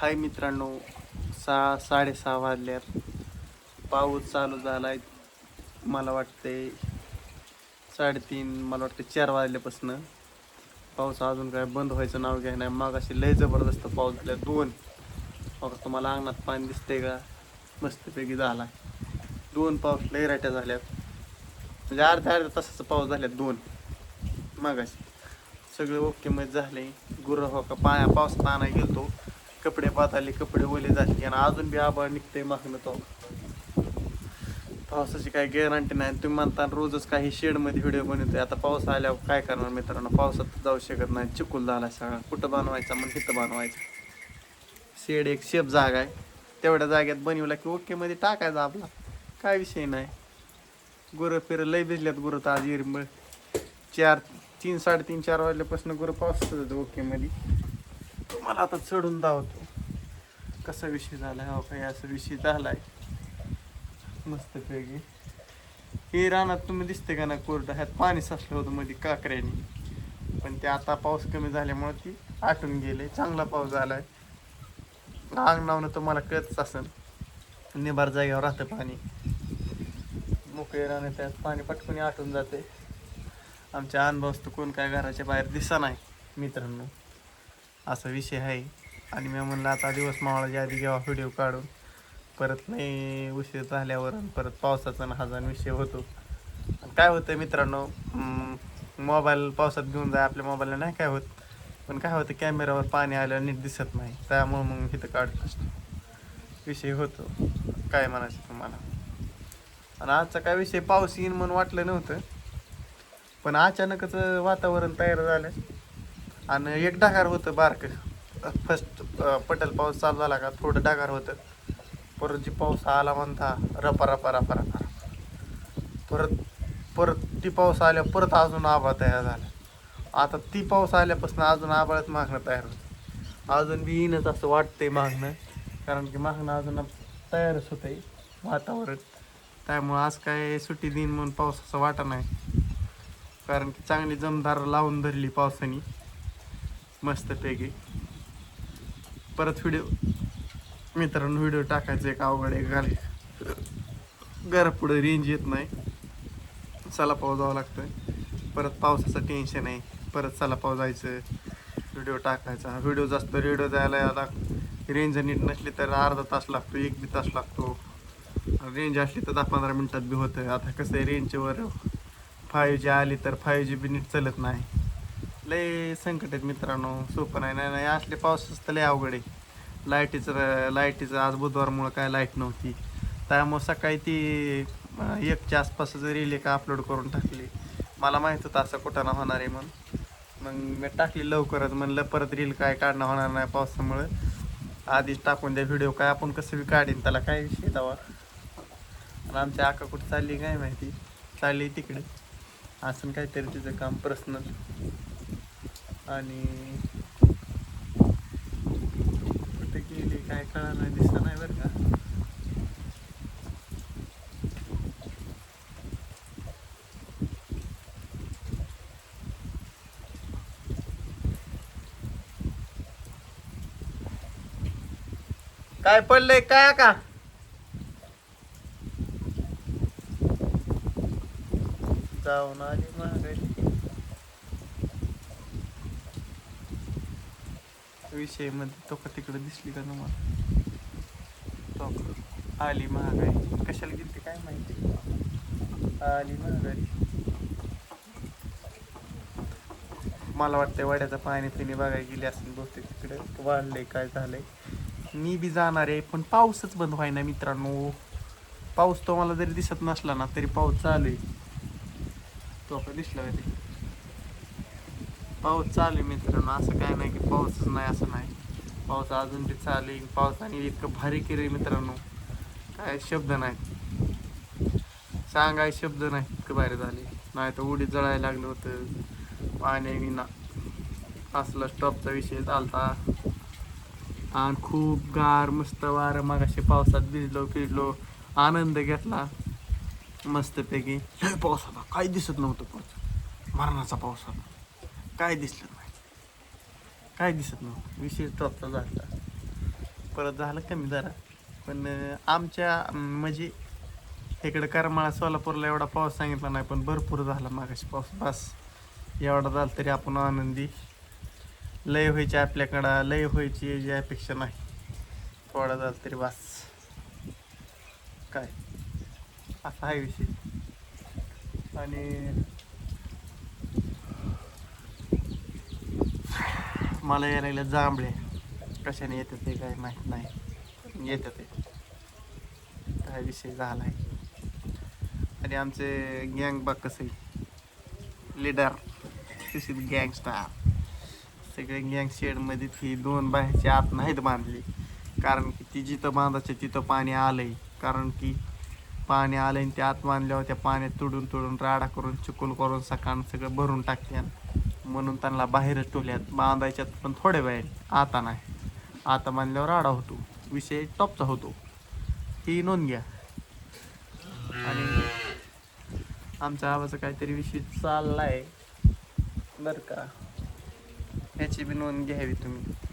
हाय मित्रांनो सहा साडेसहा वाजल्यात. पाऊस चालू झाला आहे मला वाटते साडेतीन मला वाटते चार वाजल्यापासून. पाऊस अजून काय बंद व्हायचं नाव घ्याय नाही. मग अशी लय जबरदस्त पाऊस झाला दोन. मग तुम्हाला अंगणात पाणी दिसते का? मस्तपैकी झाला. दोन पाऊस लय राट्या झाल्यात. म्हणजे अर्ध्या अर्ध्या तासाचा पाऊस झाल्यात दोन. मागाशी. सगळे ओके मध्ये झाले गुरं हो का पाया पावसात आणाय गेलतो. कपडे पाताले कपडे ओले झाले आणि अजून बी आबाळ निघते मागणं तो. पावसाची काही गॅरंटी नाही. तुम्ही म्हणता रोजच काही शेडमध्ये व्हिडिओ बनवतोय. आता पाऊस आल्यावर काय करणार मित्रांनो? पावसात जाऊ शकत नाही. चिकूल झाला सगळा. कुठं बनवायचा? मग तिथं बनवायचा. शेड एक शेप जागा आहे. तेवढ्या जागेत बनवला की ओके मध्ये टाकायचा आपला. काय विषय नाही. गुरं फिरं लय भिजल्यात गुरं तर आज इरमळ चार तीन साडेतीन चार वाजल्यापासून गुरं पावसात होतं ओके मध्ये. मला आता चढून धावतो. कसा विषय झाला हो काही असा विषय झालाय. मस्त पैकी. हे रानात तुम्ही दिसते का ना कोरडं? ह्यात पाणी साचलं होतं मध्ये काकऱ्याने. पण ते आता पाऊस कमी झाल्यामुळे ती आटून गेले. चांगला पाऊस झालाय. अंगणावनं तुम्हाला कळतच असेल निभार जागेवर राहतं पाणी. मोकळे राहणं त्यात पाणी पटकन आटून जाते. आमच्या अनुभवस्त कोण काय घराच्या बाहेर दिसा नाही मित्रांनो. असा विषय आहे. आणि मी म्हणलं आता दिवस मावळाच्या आधी जेव्हा व्हिडिओ काढून परत नाही उशीर झाल्यावर परत पावसाचा आणि हजार विषय होतो. काय होतं मित्रांनो मोबाईल पावसात घेऊन जाय आपल्या मोबाईलला नाही काय होत. पण काय होतं कॅमेऱ्यावर पाणी आलं नीट दिसत नाही. त्यामुळं मग इथं काढत असतो विषय होतो. काय म्हणायचं तुम्हाला? आणि आजचा काय विषय पाऊस येईन म्हणून वाटलं नव्हतं. पण अचानकच वातावरण तयार झालं. आणि एक डागार होतं बारकं. फर्स्ट पटेल पाऊस चालू झाला का थोडं डागार होतं. परत जी पाऊस आला म्हणता रपा रपा रपा रपा परत परत ती पाऊस आल्या परत अजून आभाळ तयार झाला. आता ती पाऊस आल्यापासून अजून आभाळच मागणं तयार होतं. अजून बी येईनच असं वाटतंय मागणं. कारण की मागणं अजून तयारच होतंय वातावरण. त्यामुळं आज काय सुट्टी देईन म्हणून पावसाचं वाटा नाही. कारण की चांगली जमदार लावून धरली पावसाने. मस्तपैकी परत व्हिडिओ मित्रांनो व्हिडिओ टाकायचं एक अवघड एक घाल घरापुढे रेंज येत नाही. चला पाव जावं लागतं परत पावसाचं टेन्शन आहे. परत चला पाव जायचं. व्हिडिओ टाकायचा. व्हिडिओ जास्त रेडिओ जायला आता रेंज नीट नसली तर अर्धा तास लागतो एक बी तास लागतो. रेंज असली तर दहा पंधरा मिनटात बी होतं आता कसं आहे रेंजवर फाय जी आली तर फाय जी बी नीट चालत नाही. लय संकट आहेत मित्रांनो. सोपं नाही नाही नाही. असले पावसाच तर लय अवघड आहे. लाईटीचं लाईटीचं आज बुधवारमुळं काय लाइट नव्हती. त्यामुळं सकाळी ती एकच्या आसपासच रील एक अपलोड करून टाकली. मला माहीत होतं असं कुठं ना होणार आहे म्हणून. मग मी टाकली लवकरच. म्हणलं परत रील काय काढणं होणार नाही पावसामुळं. आधीच टाकून द्या व्हिडिओ काय आपण कसं बी काढीन त्याला काय विषय दावा आणि आमच्या आका कुठं चालली काय माहिती? चालली तिकडे. असं काहीतरी तिचं काम पर्सनल आणि कुठे गेली काय कळणार नाही दिसत नाही बरं का. काय पडलंय काय का जाऊन आली महागाई विषयमध्ये तो का तिकडे दिसली का तुम्हाला? तो आली महागाई. कशाला गेली काय माहिती? आली महागाई. मला वाटतंय वड्याचं पाणी पिणी बघायला गेली असेल बहुतेक तिकडे. वाढलंय काय झालंय? मी बी जाणार आहे पण पाऊसच बंद व्हाय ना मित्रांनो. पाऊस तो मला जरी दिसत नसला ना तरी पाऊस चालू आहे. तो का दिसला का पाऊस चालू आहे मित्रांनो. असं काय नाही की पाऊसच नाही असं नाही. पाऊस अजून बी चालू आहे. पावसाने इतकं भारी केलं मित्रांनो. काय शब्द नाहीत सांगाय शब्द नाही. इतकं भारी झाले नाही तर उडी जळायला लागलं होतं. पाणी विना असला स्टॉपचा विषय चालता आणि खूप गार मस्त वारं मगाशी पावसात भिजलो फिरलो. आनंद घेतला. मस्तपैकी. लय पाऊस होता. काही दिसत नव्हतं पाऊस मरणाचा पाऊस होता. काय दिसलं नाही. काय दिसत नव्हतं विषय टॉपचा झाला परत झालं कमी जरा. पण आमच्या म्हणजे इकडे करमाळा सोलापूरला एवढा पाऊस सांगितला नाही पण भरपूर झाला मागाशी पाऊस. बस. एवढा झाला तरी आपण आनंदी. लय व्हायची आपल्याकडं लय व्हायची याची अपेक्षा नाही. थोडा झाला तरी बस. काय? असा आहे विषय. आणि मला यायला जांभळे. कशाने येतात ते काय माहीत नाही. येतात ते. काय विषय झाला आहे आणि आमचे गँग बघ कसं आहे लिडर कशी गँगस्टार सगळे गँग शेडमध्ये ती दोन बाहेरची आत नाहीत बांधली. कारण की ती जिथं बांधायचं तिथं पाणी आलंय. कारण की पाणी आलं आणि ते आत बांधल्यावर त्या पाण्यात तुडून तुडून राडा करून चिकूल करून सकाळ सगळं भरून टाकते म्हणून त्यांना बाहेरच ठेवल्यात बांधायच्यात पण थोडे वेळ आता नाही. आता बांधल्यावर आडा होतो. विषय टॉपचा होतो. ही नोंद घ्या. आणि आमच्या आवाचा काहीतरी विषय चाललाय. बरं का. ह्याची बी नोंद घ्यावी तुम्ही.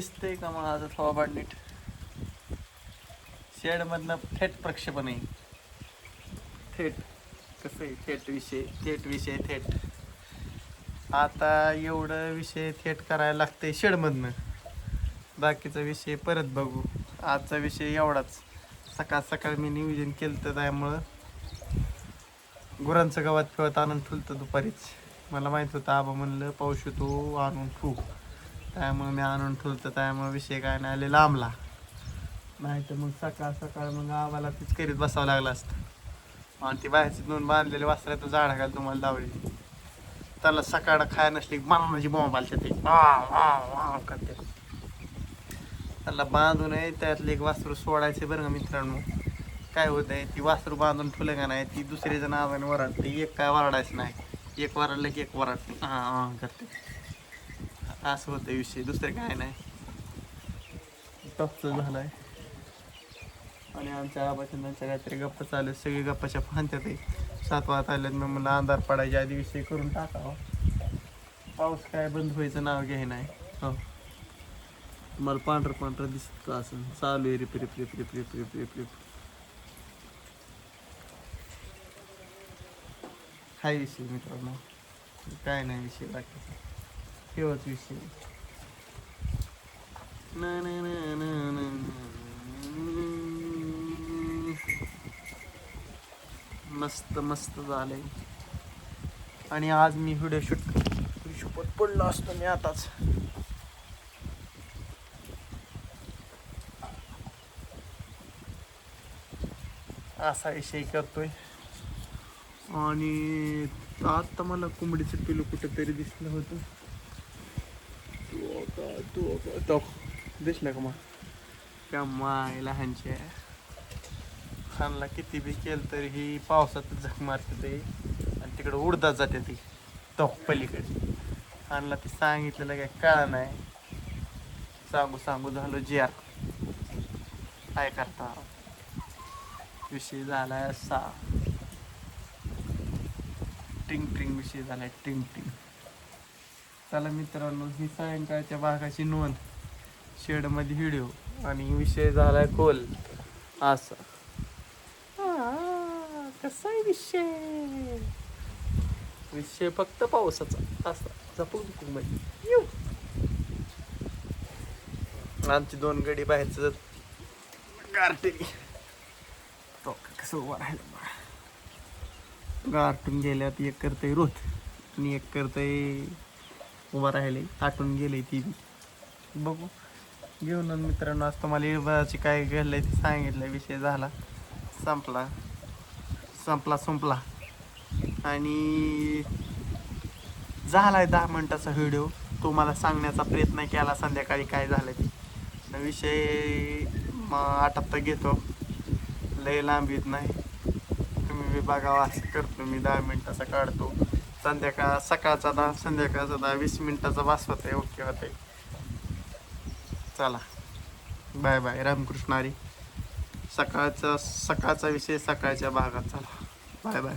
दिसतंय का मला आता थोडा नीट? शेडमधनं थेट प्रक्षेपण आहे. थेट. कसं आहे? थेट विषय. थेट विषय थेट. आता एवढं विषय थेट करायला लागते शेडमधनं बाकीचा विषय परत बघू. आजचा विषय एवढाच. सकाळ सकाळ मी नियोजन केलं तर त्यामुळं. गुरांचं गावात फिरत आणून ठुलतं दुपारीच. मला माहीत होतं आबा म्हणलं पाऊस येतो आणून ठू त्यामुळे मी आणून ठेवलं त्यामुळे विषय काय नाही आले लांबला. नाही तर मग सकाळ सकाळ मग आम्हाला तीच करीत बसावं लागलं असतं. आणि ती बाहेरची दोन बांधलेले वासरात झाडा घाल तुम्हाला लावली त्याला सकाळ खाय नसली मामाची बॉम्ब आलते ते. करते. त्याला बांधून आहे त्यातले एक वासरू सोडायचे बरं का मित्रांनो. काय होत आहे ती वासरू बांधून ठेवलं का नाही ती दुसरी जण वराडते. एक काय वराडायचं नाही. एक वराडलं की एक वराडते. हां हां करते. असं होतं विषय दुसरं काय नाही. टॉपचं झालंय. आणि आमच्या आबाच्या काहीतरी गप्पा चालू सगळी गप्पाच्या फांत्यात आहे. सात वाजता आल्यात मग मला अंधार पडायच्या आधी विषय करून टाकावा. पाऊस काय बंद व्हायचं नाव घ्याय नाही. हो. मला पांढरं पांढरं दिसत का असं? चालू आहे रिप रिप रिप रिप रिप रिप रिप रिप. हाय विषय मित्रांनो. काय नाही विषय बाकी. तेव्हाच विषय मस्त मस्त झालंय. आणि आज मी व्हिडिओ शूट शपथ पडलो असतो मी आताच. असा विषय करतोय. आणि आता मला कोंबडीचं पिलू कुठेतरी दिसलं होतं. तो का तो का तो का मग त्या खानला किती बी केलं तरी ही पावसात झक मारते ते. आणि तिकडं उडदा जाते ती. तोक पलीकडे. खानला ती सांगितलेलं काय कळा नाही. सांगू सांगू झालो जी आर काय करता? विषय झालाय असा. टिंग टिंग विषय झालाय टिंग टिंग. चला मित्रांनो ही सायंकाळच्या भागाची नोंद. शेडमध्ये व्हिडिओ आणि विषय झालाय खोल. असा. कसा आहे विषय? विषय फक्त पावसाचा. असा. जपून मध्ये येऊ आमची दोन गडी बाहेरच गारटे तो कसं उभा राहिलं गारटून गेल्यात एक करतय रोत आणि एक करतय उभा राहिले आटून गेले ती बी. बघू. घेऊन मित्रांनो आज तुम्हाला इळबाची काय घडलंय ते सांगितलं विषय झाला. संपला. संपला संपला. आणि झालाय दहा मिनटाचा व्हिडिओ. तुम्हाला सांगण्याचा प्रयत्न केला संध्याकाळी काय झालं ते. विषय आटपता घेतो. लय लांब येत नाही. तुम्ही विभागावा बघावा असं करतो मी दहा मिनटाचा काढतो. संध्याकाळ सकाळचा दहा संध्याकाळचा दहा वीस मिनिटाचा वास होतंय ओके होतंय. चला. बाय बाय रामकृष्णारी सकाळचा सकाळचा विषय सकाळच्या भागात. चला. Bye bye.